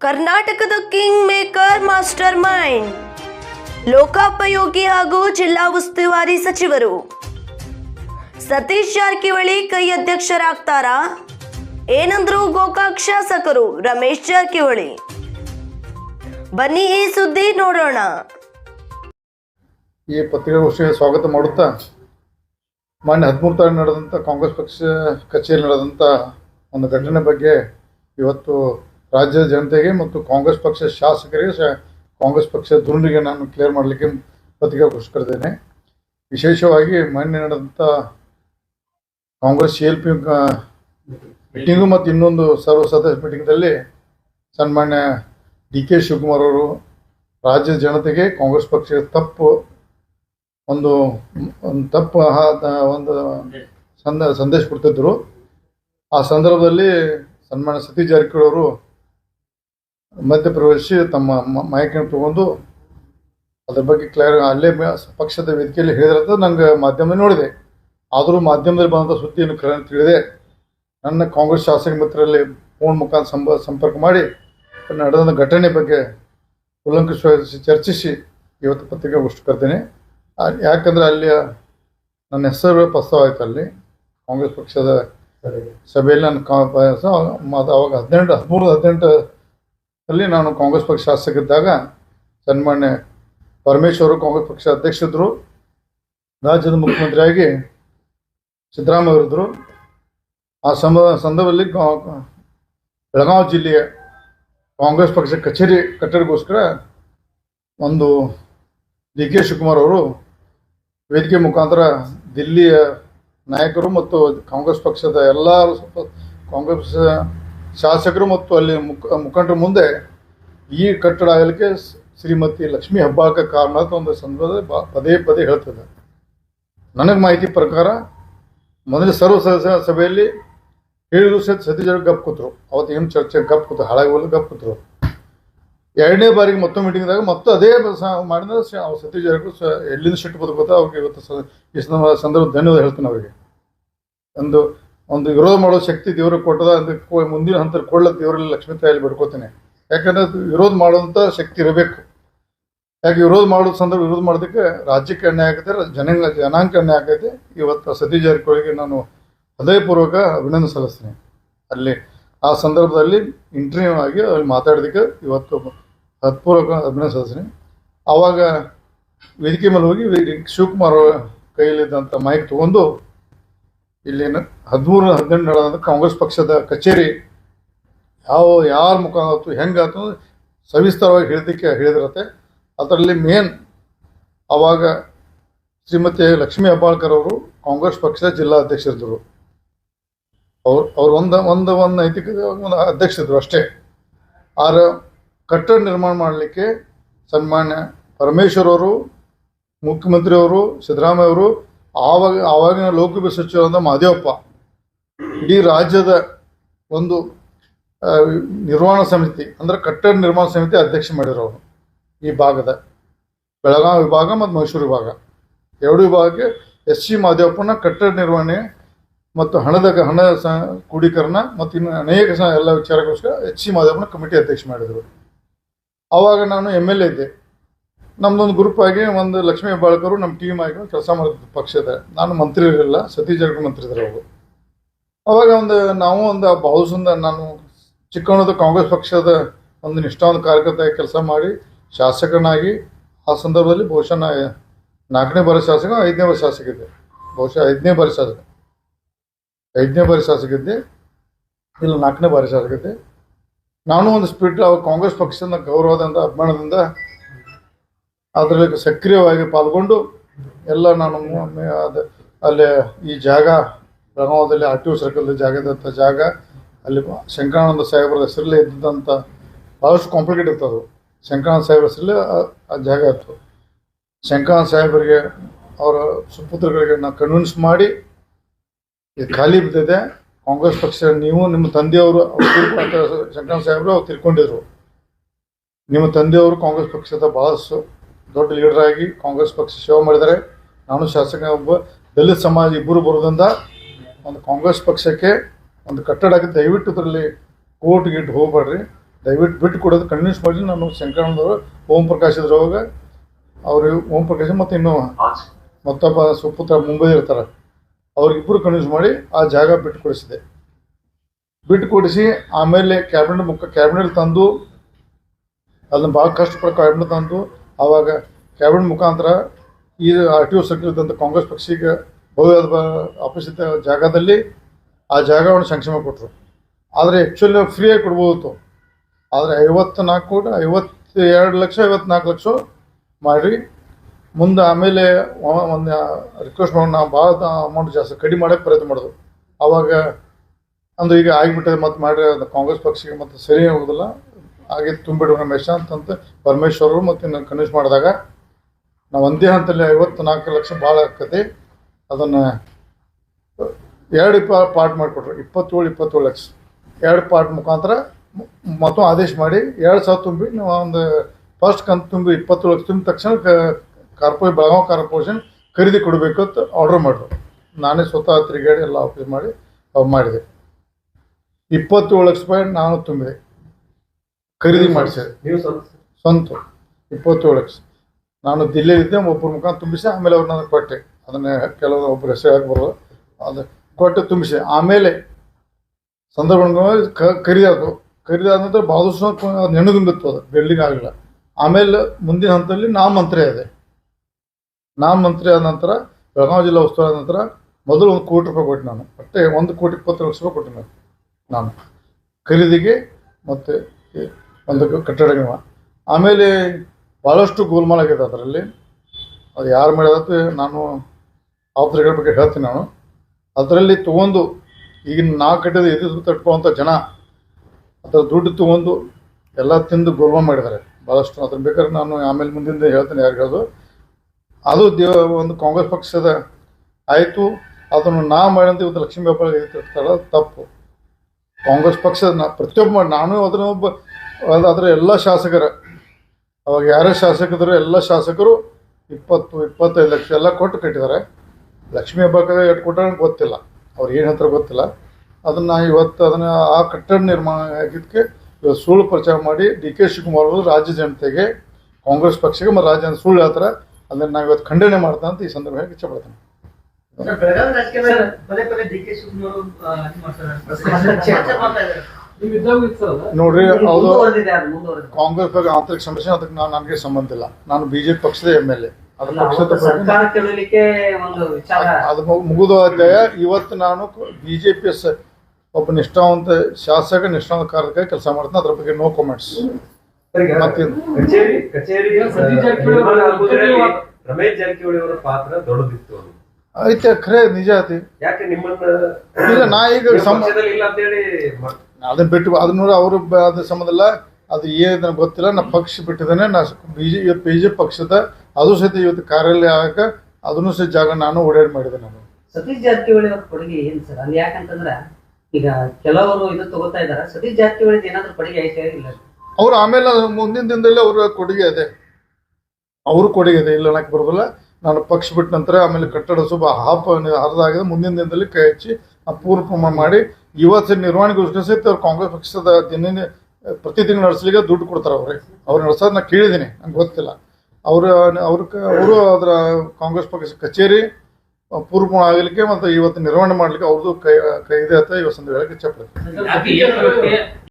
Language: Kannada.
ಕರ್ನಾಟಕದ ಕಿಂಗ್ ಮೇಕರ್ ಮಾಸ್ಟರ್ ಮೈಂಡ್. ಲೋಕೋಪಯೋಗಿ ಹಾಗೂ ಜಿಲ್ಲಾ ಉಸ್ತುವಾರಿ ಸಚಿವರು. ಸತೀಶ್ ಜಾರಕಿಹೊಳಿ ಕೈ ಅಧ್ಯಕ್ಷರಾಗ್ತಾರಾ? ಏನಂದ್ರು ಗೋಕಾಕ್ ಶಾಸಕರು ರಮೇಶ್ ಜಾರಕಿಹೊಳಿ. ಬನ್ನಿ ಈ ಸುದ್ದಿ ನೋಡೋಣ. ಈ ಪತ್ರಿಕಾಗೋಷ್ಠಿಗೆ ಸ್ವಾಗತ ಮಾಡುತ್ತಾ, ಮಾನ್ಯ ಹದಿಮೂರು ತಾರೀಕು ನಡೆದಂಥ ಕಾಂಗ್ರೆಸ್ ಪಕ್ಷ ಕಚೇರಿ ನಡೆದಂಥ ಒಂದು ಘಟನೆ ಬಗ್ಗೆ ಇವತ್ತು ರಾಜ್ಯದ ಜನತೆಗೆ ಮತ್ತು ಕಾಂಗ್ರೆಸ್ ಪಕ್ಷ ಶಾಸಕರಿಗೆ ಕಾಂಗ್ರೆಸ್ ಪಕ್ಷ ಧುರುಣಿಗೆ ನಾನು ಕ್ಲಿಯರ್ ಮಾಡಲಿಕ್ಕೆ ಪತ್ರಿಕಾಗೋಷ್ಠಿ ಕರೆದೇನೆ ವಿಶೇಷವಾಗಿ ಮೊನ್ನೆ ನಡೆದಂಥ Congress C L P meeting ಮತ್ತು ಇನ್ನೊಂದು ಸರ್ವ ಸದಸ್ಯ ಮೀಟಿಂಗ್ದಲ್ಲಿ ಸನ್ಮಾನ್ಯ ಡಿ ಕೆ ಶಿವಕುಮಾರ್ ಅವರು ರಾಜ್ಯದ ಜನತೆಗೆ ಕಾಂಗ್ರೆಸ್ ಪಕ್ಷದ ತಪ್ಪು ಒಂದು ಒಂದು ತಪ್ಪು ಒಂದು ಸಂದ, ಸಂದೇಶ ಕೊಡ್ತಿದ್ದರು ಆ ಸಂದರ್ಭದಲ್ಲಿ ಸನ್ಮಾನ್ಯ ಸತೀಶ್ ಜಾರಕಿಹೊಳಿ ಅವರು ಮಧ್ಯಪ್ರವೇಶಿಸಿ ತಮ್ಮ ಮ- ಮೈಕನ್ನು ತಗೊಂಡು ಅದ್ರ ಬಗ್ಗೆ ಕ್ಲಿಯರ್ ಅಲ್ಲೇ ಪಕ್ಷದ ವೇದಿಕೆಯಲ್ಲಿ ಹೇಳಿದ್ರಂತ ನಂಗೆ ಮಾಧ್ಯಮ ನೋಡಿದೆ. ಆದರೂ ಮಾಧ್ಯಮದಲ್ಲಿ ಬಂದಂಥ ಸುದ್ದಿಯನ್ನು ಕರೆ, ತಿಳಿದೆ. ನನ್ನ ಕಾಂಗ್ರೆಸ್ ಶಾಸಕ ಮಿತ್ರರಲ್ಲಿ ಫೋನ್ ಮುಖಾಂತರ ಸಂಪ ಸಂಪರ್ಕ ಮಾಡಿ ನಡೆದ ಘಟನೆ ಬಗ್ಗೆ ಉಲ್ಲಂಘಿಸಿ ಚರ್ಚಿಸಿ ಇವತ್ತು ಪತ್ರಿಕಾಗೋಷ್ಠಿ ಕರ್ತೇನೆ. ಯಾಕಂದರೆ ಯಾಕಂದ್ರೆ ಅಲ್ಲಿ ನನ್ನ ಹೆಸರು ಪ್ರಸ್ತಾವ ಆಯಿತು ಅಲ್ಲಿ. ಕಾಂಗ್ರೆಸ್ ಪಕ್ಷದ ಸಭೆಯಲ್ಲಿ ನಾನು ಕಾ, ಪ- ಸ- ಮ- ಅವಾಗ ಹದಿನೆಂಟು, ಹದಿಮೂರು ಹದಿನೆಂಟಲ್ಲಿ ನಾನು ಕಾಂಗ್ರೆಸ್ ಪಕ್ಷ ಶಾಸಕರಿದ್ದಾಗ ಸನ್ಮಾನ್ಯ ಪರಮೇಶ್ವರು ಕಾಂಗ್ರೆಸ್ ಪಕ್ಷ ಅಧ್ಯಕ್ಷರಿದ್ದರು. ರಾಜ್ಯದ ಮುಖ್ಯಮಂತ್ರಿಯಾಗಿ ಸಿದ್ದರಾಮಯ್ಯ ಅವರಿದ್ದರು ಆ ಸಮ ಸಂದರ್ಭದಲ್ಲಿ ಬೆಳಗಾವಿ ಜಿಲ್ಲೆಯ ಕಾಂಗ್ರೆಸ್ ಪಕ್ಷ ಕಚೇರಿ ಕಟ್ಟಡಗೋಸ್ಕರ ಒಂದು ಡಿ ಕೆ ಶಿವಕುಮಾರ್ ಅವರು ವೇದಿಕೆ ಮುಖಾಂತರ ದಿಲ್ಲಿಯ ನಾಯಕರು ಮತ್ತು ಕಾಂಗ್ರೆಸ್ ಪಕ್ಷದ ಎಲ್ಲ ಕಾಂಗ್ರೆಸ್ ಶಾಸಕರು ಮತ್ತು ಅಲ್ಲಿ ಮುಖ, ಮುಖಂಡರ ಮುಂದೆ ಈ ಕಟ್ಟಡ ಆಗಲಿಕ್ಕೆ ಶ್ರೀಮತಿ ಲಕ್ಷ್ಮೀ ಹೆಬ್ಬಾಳ್ಕ ಕಾರಣ ಅಂತ ಒಂದು ಸಂದರ್ಭದಲ್ಲಿ ಬ- ಪದೇ ಪದೇ ಹೇಳ್ತದೆ. ನನಗೆ ಮಾಹಿತಿ ಪ್ರಕಾರ ಮೊದಲ ಸರ್ವ ಸದಸ್ಯ ಸಭೆಯಲ್ಲಿ ಹೇಳಿದ್ರು ಸತ್ ಸತೀಶ್ ಅವರು ಗಪ್ ಕೂತರು. ಅವತ್ತು ಏನು ಚರ್ಚೆ, ಗಪ್ ಕೂತು ಹಾಳಾಗಿ ಗಪ್ ಕೂತರು. ಎರಡನೇ ಬಾರಿಗೆ ಮತ್ತೊಂದು ಮೀಟಿಂಗ್ದಾಗ ಮತ್ತೆ ಅದೇ ಮಾಡಿದ ಮಾಡಿದ್ರೆ ಸತೀಶ್ ಅವರು ಎಲ್ಲಿಂದ ಸಿಟ್ಟು ಬದುಕೋತ ಅವ್ರಿಗೆ ಇವತ್ತು ಈ ಸಂದರ್ಭ ಧನ್ಯವಾದ ಹೇಳ್ತೀನಿ ಅವರಿಗೆ. ಒಂದು ಒಂದು ವಿರೋಧ ಮಾಡೋ ಶಕ್ತಿ ದೇವ್ರಿಗೆ ಕೊಟ್ಟದ ಅದಕ್ಕೆ ಮುಂದಿನ ಹಂತ ಕೊಡ್ಲಕ್ಕೆ ದೇವರಲ್ಲಿ ಲಕ್ಷ್ಮೀ ತಾಯಲ್ಲಿ ಬಿಡ್ಕೋತೀನಿ. ಯಾಕಂದ್ರೆ ವಿರೋಧ ಮಾಡುವಂಥ ಶಕ್ತಿ ಇರಬೇಕು. ಯಾಕೆ ವಿರೋಧ ಮಾಡೋ ಸಂದರ್ಭ ವಿರೋಧ ಮಾಡೋದಕ್ಕೆ ರಾಜ್ಯಕ್ಕೆ ಅನ್ಯಾಯ ಆಗುತ್ತೆ ಜನಾಂಗ ಅನ್ಯಾಯ ಆಗೈತೆ ಇವತ್ತು ಸತೀಶ್ ಜಾರಕಿಹೊಳಿಗೆ ನಾನು ಹೃದಯಪೂರ್ವಕ ಅಭಿನಂದನೆ ಸಲ್ಲಿಸ್ತೀನಿ. ಅಲ್ಲಿ ಆ ಸಂದರ್ಭದಲ್ಲಿ ಇಂಟರ್ವ್ಯೂ ಆಗಿ ಅಲ್ಲಿ ಮಾತಾಡೋದಕ್ಕೆ ಇವತ್ತು ಹತ್ಪೂರ್ವಕ ಅಭಿನಂದನೆ ಸಲ್ಲಿಸ್ತೀನಿ. ಆವಾಗ ವೇದಿಕೆ ಮೇಲೆ ಹೋಗಿ ಶಿವಕುಮಾರ್ ಕೈಯಲ್ಲಿದ್ದಂಥ ಮೈಕ್ ತಗೊಂಡು ಇಲ್ಲಿನ? ಹದಿಮೂರು ಹದಿನೆಂಟು ನಡೆದ ಕಾಂಗ್ರೆಸ್ ಪಕ್ಷದ ಕಚೇರಿ. ಯಾವ, ಯಾರ ಮುಖ ಆಯ್ತು ಹೆಂಗಾಯ್ತು ಸವಿಸ್ತಾರವಾಗಿ ಹೇಳಿದಕ್ಕೆ ಹೇಳಿದಿರತ್ತೆ. ಅದರಲ್ಲಿ ಮೇನ್ ಆವಾಗ ಶ್ರೀಮತಿ ಲಕ್ಷ್ಮೀ ಹೆಬ್ಬಾಳ್ಕರ್ ಅವರು ಕಾಂಗ್ರೆಸ್ ಪಕ್ಷದ ಜಿಲ್ಲಾ ಅಧ್ಯಕ್ಷರಿದ್ದರು ಅವ್ರು ಅವ್ರು ಒಂದು ಒಂದು ಒಂದು ನೈತಿಕ ಒಂದು ಅಧ್ಯಕ್ಷರಿದ್ರು ಅಷ್ಟೇ. ಆರ ಕಟ್ಟಡ ನಿರ್ಮಾಣ ಮಾಡಲಿಕ್ಕೆ ಸನ್ಮಾನ್ಯ ಪರಮೇಶ್ವರ್ ಅವರು ಮುಖ್ಯಮಂತ್ರಿಯವರು ಸಿದ್ದರಾಮಯ್ಯ ಅವರು ಆವಾಗ, ಆವಾಗಿನ ಲೋಕಸಭೆ ಸಚಿವರಾದ ಮಾದೇವಪ್ಪ. ಇಡೀ ರಾಜ್ಯದ ಒಂದು ನಿರ್ವಹಣ ಸಮಿತಿ, ಅಂದ್ರೆ ಕಟ್ಟಡ ನಿರ್ಮಾಣ ಸಮಿತಿ ಅಧ್ಯಕ್ಷ ಮಾಡಿರೋರು ಈ ಭಾಗದ ಬೆಳಗಾವಿ ವಿಭಾಗ ಮತ್ತು ಮೈಸೂರು ವಿಭಾಗ. ಎರಡು ವಿಭಾಗಕ್ಕೆ ಎಸ್ ಸಿ ಮಾದೇವಪ್ಪನ ಕಟ್ಟಡ ನಿರ್ವಹಣೆ ಮತ್ತು ಹಣದ, ಹಣ ಸ ಮತ್ತು ಇನ್ನು ಅನೇಕ ಎಲ್ಲ ವಿಚಾರಗೋಸ್ಕರ ಎಚ್ ಸಿ ಮಾದೇವಪ್ಪನ ಕಮಿಟಿ ಅಧ್ಯಕ್ಷ ಮಾಡಿದರು. ಆವಾಗ ನಾನು ಎಂ ಎಲ್ ಎ ಇದ್ದೆ. ನಮ್ದೊಂದು ಗ್ರೂಪ್ ಆಗಿ ಒಂದು ಲಕ್ಷ್ಮೀ ಬಾಳ್ಕರು ನಮ್ಮ ಟೀಮ್ ಆಗಿ ಕೆಲಸ ಮಾಡಿದ್ರು ಪಕ್ಷದ ನಾನು ಮಂತ್ರಿ ಇರಲಿಲ್ಲ, ಸತೀಶ್ ಜಾರಕಿಹೊಳಿ ಮಂತ್ರಿ ಇದ್ರು ಅವರು. ಅವಾಗ ಒಂದು ನಾವು ಒಂದು ಬಹುಸಂದ ನಾನು ಚಿಕ್ಕವನದ ಕಾಂಗ್ರೆಸ್ ಪಕ್ಷದ ಒಂದು ನಿಷ್ಠಾವಂತ ಕಾರ್ಯಕರ್ತ ಕೆಲಸ ಮಾಡಿ ಶಾಸಕನಾಗಿ, ಆ ಸಂದರ್ಭದಲ್ಲಿ ಬಹುಶಃ ನಾಲ್ಕನೇ ಬಾರಿ ಶಾಸಕ, ಐದನೇ ಬಾರಿ ಶಾಸಕ ಇದ್ದೆ. ಬಹುಶಃ ಐದನೇ ಬಾರಿ ಶಾಸಕ. ಐದನೇ ಬಾರಿ ಶಾಸಕ ಇದ್ದೆ. ಇಲ್ಲ, ನಾಲ್ಕನೇ ಬಾರಿ ಶಾಸಕ ಇದ್ದೆ. ನಾನು ಒಂದು ಸ್ಪೀಡ್ ಕಾಂಗ್ರೆಸ್ ಪಕ್ಷದ ಗೌರವದಿಂದ, ಅಭಿಮಾನದಿಂದ ಅದರಲ್ಲಿ ಸಕ್ರಿಯವಾಗಿ ಪಾಲ್ಗೊಂಡು ಎಲ್ಲ ನಾನು ಅದು ಅಲ್ಲಿ ಈ ಜಾಗ ಬೆಳಗಾವದಲ್ಲಿ ಆರ್ ಟಿ ಓ ಸರ್ಕಲ್ ಜಾಗದಂಥ ಜಾಗ, ಅಲ್ಲಿ ಶಂಕರಾನಂದ ಸಾಹೇಬರ ಹೆಸರಲ್ಲೇ ಇದ್ದಂಥ ಭಾಳಷ್ಟು ಕಾಂಪ್ಲಿಕೇಟ್ ಇತ್ತು ಅದು. ಶಂಕರಾನಂದ ಸಾಹೇಬ್ರ ಹೆಸರಲ್ಲೇ ಆ- ಜಾಗ ಇತ್ತು. ಶಂಕರಾನಂದ ಸಾಹೇಬರಿಗೆ ಅವರ ಸುಪುತ್ರಗಳಿಗೆ ನಾವು ಕನ್ವಿನ್ಸ್ ಮಾಡಿ ಇದು ಖಾಲಿ ಬಿದ್ದಿದೆ. ಕಾಂಗ್ರೆಸ್ ಪಕ್ಷ, ನೀವು ನಿಮ್ಮ ತಂದೆಯವರು ಶಂಕರಾನಂದ ಸಾಹೇಬರು ಅವ್ರು ತಿರ್ಕೊಂಡಿದ್ರು ನಿಮ್ಮ ತಂದೆಯವರು ಕಾಂಗ್ರೆಸ್ ಪಕ್ಷದ ಭಾಳ ಸು- ದೊಡ್ಡ ಲೀಡರ್ ಆಗಿ ಕಾಂಗ್ರೆಸ್ ಪಕ್ಷ ಸೇವೆ ಮಾಡಿದ್ದಾರೆ. ನಾನು ಶಾಸಕ ಒಬ್ಬ, ದಲಿತ ಸಮಾಜ ಇಬ್ಬರು ಬರೋದ್ರಿಂದ ಒಂದು ಕಾಂಗ್ರೆಸ್ ಪಕ್ಷಕ್ಕೆ ಒಂದು ಕಟ್ಟಡ ಆಗಿ ದಯವಿಟ್ಟು ಇದರಲ್ಲಿ ಕೋರ್ಟ್ ಗೀಟ್ ಹೋಗ್ಬೇಡ್ರಿ. ದಯವಿಟ್ಟು ಬಿಟ್ಟು ಕೊಡೋದು ಕನ್ವಿನ್ಸ್ ಮಾಡಿ ನಾನು ಶಂಕರಣ್ಣದವರು ಓಂ ಪ್ರಕಾಶ್ ಇದ್ರವಾಗ ಅವರು ಓಂ ಪ್ರಕಾಶ್ ಮತ್ತು ಇನ್ನೂ ಮತ್ತೊಬ್ಬ ಸುಪುತ್ರ ಮುಂಬೈ ಇರ್ತಾರೆ. ಅವ್ರಿಗಿಬ್ಬರು ಕನ್ವಿನ್ಸ್ ಮಾಡಿ ಆ ಜಾಗ ಬಿಟ್ಟು ಕೊಡಿಸಿದೆ. ಬಿಟ್ಟು ಕೊಡಿಸಿ ಆಮೇಲೆ ಕ್ಯಾಬಿನೆಟ್ ಮುಖ ಕ್ಯಾಬಿನೆಟ್ ತಂದು, ಅದನ್ನು ಭಾಳ ಕಷ್ಟಪಟ್ಟು ಕ್ಯಾಬಿನೆಟ್ ತಂದು ಆವಾಗ ಕ್ಯಾಬಿನ್ ಮುಖಾಂತರ ಈ ಆರ್ ಟಿ ಒ ಸರ್ಕಲ್ ಇದ್ದಂಥ ಕಾಂಗ್ರೆಸ್ ಪಕ್ಷಕ್ಕೆ ಭವ್ಯದ ಅಪರಿಚಿತ ಜಾಗದಲ್ಲಿ ಆ ಜಾಗವನ್ನು ಸಂಕ್ಷೇಮ ಕೊಟ್ಟರು. ಆದರೆ ಆ್ಯಕ್ಚುಲಿ ಫ್ರೀಯಾಗಿ ಕೊಡ್ಬೋದಿತ್ತು. ಆದರೆ ಐವತ್ತು ನಾಲ್ಕು ಕೋಟಿ ಐವತ್ತು ಎರಡು ಲಕ್ಷ, ಐವತ್ನಾಲ್ಕು ಲಕ್ಷ ಮಾಡಿ ಮುಂದೆ ಆಮೇಲೆ ಒಂದು ರಿಕ್ವೆಸ್ಟ್ ಮಾಡೋಣ ನಾವು ಭಾಳ ಅಮೌಂಟ್ ಜಾಸ್ತಿ ಕಡಿಮೆ ಮಾಡೋಕ್ಕೆ ಪ್ರಯತ್ನ ಮಾಡೋದು ಆವಾಗ ಅಂದ್ರೆ ಈಗ ಆಗಿಬಿಟ್ಟಿದೆ ಮತ್ತೆ ಮಾಡಿರಿ ಅದು ಕಾಂಗ್ರೆಸ್ ಪಕ್ಷಕ್ಕೆ ಮತ್ತೆ ಸರಿ ಹೋಗೋದಿಲ್ಲ ಹಾಗೆ ನಮ್ಮ ಯಶಾಂತ್ ಅಂತ ಪರಮೇಶ್ವರರು ಮತ್ತು ನಾನು ಕನ್ವಿನ್ಸ್ ಮಾಡಿದಾಗ ನಾವು ಒಂದೇ ಹಂತದಲ್ಲಿ ಐವತ್ತು ನಾಲ್ಕು ಲಕ್ಷ ಭಾಳ ಆಗ್ತದೆ ಅದನ್ನು ಎರಡು ಪಾರ್ಟ್ ಮಾಡಿಕೊಟ್ರು. ಇಪ್ಪತ್ತೇಳು ಇಪ್ಪತ್ತೇಳು ಲಕ್ಷ. ಎರಡು ಪಾರ್ಟ್ ಮುಖಾಂತರ ಮತ್ತೊ ಆದೇಶ ಮಾಡಿ ಎರಡು ಸಾವಿರ ತುಂಬಿ ನಾವು ಒಂದು ಫಸ್ಟ್ ಕಂತು ತುಂಬಿ ಇಪ್ಪತ್ತೇಳು ಲಕ್ಷ ತುಂಬಿದ ತಕ್ಷಣ ಕಾರ್ಪೊರೇ ಬೆಳಗಾವ್ ಕಾರ್ಪೊರೇಷನ್ ಖರೀದಿ ಕೊಡಬೇಕು ಅಂತ ಆರ್ಡರ್ ಮಾಡಿದ್ರು. ನಾನೇ ಸ್ವತಃ ತಿರುಗಾಡಿ ಎಲ್ಲ ಆಫೀಸ್ ಮಾಡಿ ಮಾಡಿದೆ. ಇಪ್ಪತ್ತೇಳು ಲಕ್ಷ ರೂಪಾಯಿ ನಾನು ತುಂಬಿದೆ. ಖರೀದಿ ಮಾಡಿಸಿದೆ ನೀವು ಸ್ವಂತ. ಇಪ್ಪತ್ತೇಳು ಲಕ್ಷ. ನಾನು ದಿಲ್ಲಿಯಲ್ಲಿದ್ದೆ, ಒಬ್ಬರ ಮುಖ ತುಂಬಿಸಿ, ಆಮೇಲೆ ಅವ್ರು ನನಗೆ ಕೊಟ್ಟೆ. ಅದನ್ನ ಕೆಲವರು ಒಬ್ಬರು ಹೆಸರು ಹಾಕಿ ಬರೋದು ಅದು ಕೊಟ್ಟು ತುಂಬಿಸಿ. ಆಮೇಲೆ ಸಂದರ್ಭ ಖರೀದಾತು ಖರೀದಾದ ನಂತರ ಭಾಳ ಅದು ನೆನೆದುಂಬಿತ್ತು ಅದು. ಬಿಲ್ಡಿಂಗ್ ಆಗಲಿಲ್ಲ. ಆಮೇಲೆ ಮುಂದಿನ ಹಂತದಲ್ಲಿ ನಾ ಮಂತ್ರಿ ಆದೆ ನಾ ಮಂತ್ರಿ ಆದ ನಂತರ, ಬೆಳಗಾವಿ ಜಿಲ್ಲಾ ಉಸ್ತುವಾರಿ ಆದ ನಂತರ ಮೊದಲು ಒಂದು ಕೋಟಿ ರೂಪಾಯಿ ಕೊಟ್ಟೆ ನಾನು. ಮತ್ತೆ ಒಂದು ಕೋಟಿ ಇಪ್ಪತ್ತು ಲಕ್ಷ ರೂಪಾಯಿ ಕೊಟ್ಟೆ ನಾನು. ನಾನು ಖರೀದಿಗೆ ಮತ್ತು ಒಂದು ಕಟ್ಟಡ ನಿರ್ಮಾಣ ಆಮೇಲೆ ಭಾಳಷ್ಟು ಗೋಲ್ಮಾಲ್ ಆಗಿದೆ ಅದರಲ್ಲಿ. ಅದು ಯಾರು ಮಾಡಿದತ್ತು ನಾನು ಆಪ್ತಗಳ ಬಗ್ಗೆ ಹೇಳ್ತೀನಿ ನಾನು. ಅದರಲ್ಲಿ ತೊಗೊಂಡು ಈಗಿನ ನಾವು ಕಟ್ಟಿದ ಇದು ತಟ್ಕೊಳ್ಳೋಂಥ ಜನ ಅದರ ದುಡ್ಡು ತೊಗೊಂಡು ಎಲ್ಲ ತಿಂದು ಗೋಲ್ಮಾಲ್ ಮಾಡಿದ್ದಾರೆ. ಭಾಳಷ್ಟು ಅದ್ರ ಬೇಕಾದ್ರೆ ನಾನು ಆಮೇಲೆ ಮುಂದಿಂದ ಹೇಳ್ತೀನಿ ಯಾರು ಹೇಳೋದು. ಅದು ದೇವ ಒಂದು ಕಾಂಗ್ರೆಸ್ ಪಕ್ಷದ ಆಯಿತು. ಅದನ್ನು ನಾ ಮಾಡಿದಂತ ಇವತ್ತು ಲಕ್ಷ್ಮೀ ವ್ಯಾಪಾರ ತಪ್ಪು. ಕಾಂಗ್ರೆಸ್ ಪಕ್ಷದ ನಾ- ಪ್ರತಿಯೊಬ್ಬ ನಾನು ಅದನ್ನ ಒಬ್ಬ ಅದ್- ಅದರ ಎಲ್ಲ ಶಾಸಕರ ಅವಾಗ ಯಾರೇ ಶಾಸಕರು ಎಲ್ಲ ಶಾಸಕರು ಇಪ್ಪತ್ತು ಇಪ್ಪತ್ತೈದು ಲಕ್ಷ ಎಲ್ಲ ಕೊಟ್ಟು ಕಟ್ಟಿದ್ದಾರೆ ಲಕ್ಷ್ಮೀ ಹಬ್ಬಕ್ಕೆ ಎಷ್ಟು ಕೊಟ್ಟಾರ ಗೊತ್ತಿಲ್ಲ ಅವ್ರು ಏನು ಹತ್ರ ಗೊತ್ತಿಲ್ಲ ಅದನ್ನು ಇವತ್ತು ಅದನ್ನು ಆ ಕಟ್ಟಡ ನಿರ್ಮಾಣ ಆಗಿದ್ದಕ್ಕೆ ಇವತ್ತು ಸುಳ್ಳು ಪ್ರಚಾರ ಮಾಡಿ ಡಿ ಕೆ ಶಿವಕುಮಾರ್ ಅವರು ರಾಜ್ಯ ಜನತೆಗೆ ಕಾಂಗ್ರೆಸ್ ಪಕ್ಷಕ್ಕೆ ಮತ್ತು ರಾಜ್ಯ ಸುಳ್ಳು ಹೇಳ್ತಾರೆ ಅದನ್ನು ನಾವು ಇವತ್ತು ಖಂಡನೆ ಮಾಡ್ತಾ ಅಂತ ಈ ಸಂದರ್ಭ ಹೇಳಿ ಇಚ್ಛಪಡ್ತೇನೆ ಬೆಳಗಾವಿ ಅವರು, ನೋಡ್ರಿ ಮುಂದುವರೆದಿದೆ. ಕಾಂಗ್ರೆಸ್ ಬಗ್ಗೆ ಆಂತರಿಕ ಸಮಸ್ಯೆ ಅದಕ್ಕೆ ನಾನು ನನಗೆ ಸಂಬಂಧ ಇಲ್ಲ. ನಾನು ಬಿಜೆಪಿ ಪಕ್ಷದ ಎಂ ಎಲ್ ಎ. ಅದ್ರ ಪಕ್ಷದ ಮುಗಿದ ಅಧ್ಯಾಯ ಇವತ್ತು ನಾನು ಬಿಜೆಪಿ ಒಬ್ಬ ನಿಷ್ಠಾವಂತ ಶಾಸಕ ನಿಷ್ಠಾವಂತ ಕಾರ್ಯಕ್ಕೆ ಕೆಲಸ ಮಾಡ್ತೀನಿ. ಅದ್ರ ಬಗ್ಗೆ ನೋ ಕಾಮೆಂಟ್ಸ್ ಅವರ- ರಮೇಶ್ ಜಾರಕಿಹೊಳಿ ಅವರ ಪಾತ್ರ ದೊಡ್ಡದಿತ್ತು ಅದು. ಐತೆ ಖರೆ ನಿಜ ಐತಿ ಯಾಕೆ ನಿಮ್ಮನ್ನ ಇಲ್ಲ ನಾ ಈಗ ಇಲ್ಲ ಅದನ್ನ ಬಿಟ್ಟು ಅದನ್ನ ಅವರು ಅದ್ರ ಸಂಬಂಧಲ್ಲ ಅದು ಏನು ನನಗೆ ಗೊತ್ತಿಲ್ಲ ನಾ ಪಕ್ಷ ಬಿಟ್ಟಿದ್ದೇನೆ ನಾ ಬಿಜೆ ಬಿ ಜೆ ಪಕ್ಷದ ಅದು ಸಹಿತ ಇವತ್ತು ಕಾರ್ಯಾಲಯ ಆಗಕ್ಕೆ ಅದನ್ನು ಸಹಿತ ಜಾಗ ನಾನು ಓಡಾಡಿ ಮಾಡಿದೆ ನಾನು. ಸತೀಶ್ ಜಾರಕಿಹೊಳಿ ಅವ್ರ ಕೊಡುಗೆ ಏನು ಸರ್? ಅಲ್ಲಿ ಯಾಕಂತಂದ್ರೆ ಈಗ ಕೆಲವರು ಇದು ತಗೋತಾ ಇದ್ದಾರೆ. ಸತೀಶ್ ಜಾರಕಿಹೊಳಿ ಏನಾದರೂ ಕೊಡುಗೆ ಐತೆ ಇಲ್ಲ ಅವ್ರು ಆಮೇಲೆ ಮುಂದಿನ ದಿನದಲ್ಲಿ ಅವರ ಕೊಡುಗೆ ಇದೆ. ಅವರು ಕೊಡುಗೆ ಇದೆ ಇಲ್ಲ ಅನ್ನಕ್ಕೆ ಬರೋದಿಲ್ಲ. ನಾನು ಪಕ್ಷ ಬಿಟ್ಟ ನಂತರ ಆಮೇಲೆ ಕಟ್ಟಡ ಶುಭ ಹಾಪ ಹರಿದಾಗಿದೆ ಮುಂದಿನ ದಿನದಲ್ಲಿ ಕೈ ಹಚ್ಚಿ ಆ ಪೂರ್ವ ಪ್ರಮಾಣ ಮಾಡಿ ಇವತ್ತು ನಿರ್ವಹಣೆಗೋಸ್ಕರ ಸಹಿತ ಅವ್ರು ಕಾಂಗ್ರೆಸ್ ಪಕ್ಷದ ದಿನ ಪ್ರತಿ ತಿಂಗಳು ನಡೆಸಲಿಕ್ಕೆ ದುಡ್ಡು ಕೊಡ್ತಾರೆ ಅವ್ರಿಗೆ ಅವ್ರು ನಡೆಸೋದು ನಾ ಕೇಳಿದ್ದೀನಿ, ನಂಗೆ ಗೊತ್ತಿಲ್ಲ. ಅವರು, ಅವ್ರ ಅವರು ಅದರ ಕಾಂಗ್ರೆಸ್ ಪಕ್ಷ ಕಚೇರಿ ಪೂರ್ವ ಆಗಲಿಕ್ಕೆ ಮತ್ತು ಇವತ್ತು ನಿರ್ವಹಣೆ ಮಾಡಲಿಕ್ಕೆ ಅವ್ರದ್ದು ಕೈ ಕೈ ಇದೆ ಅಂತ ಇವತ್ತು ಹೇಳಕ್ಕೆ ಜಾರಕಿಹೊಳಿ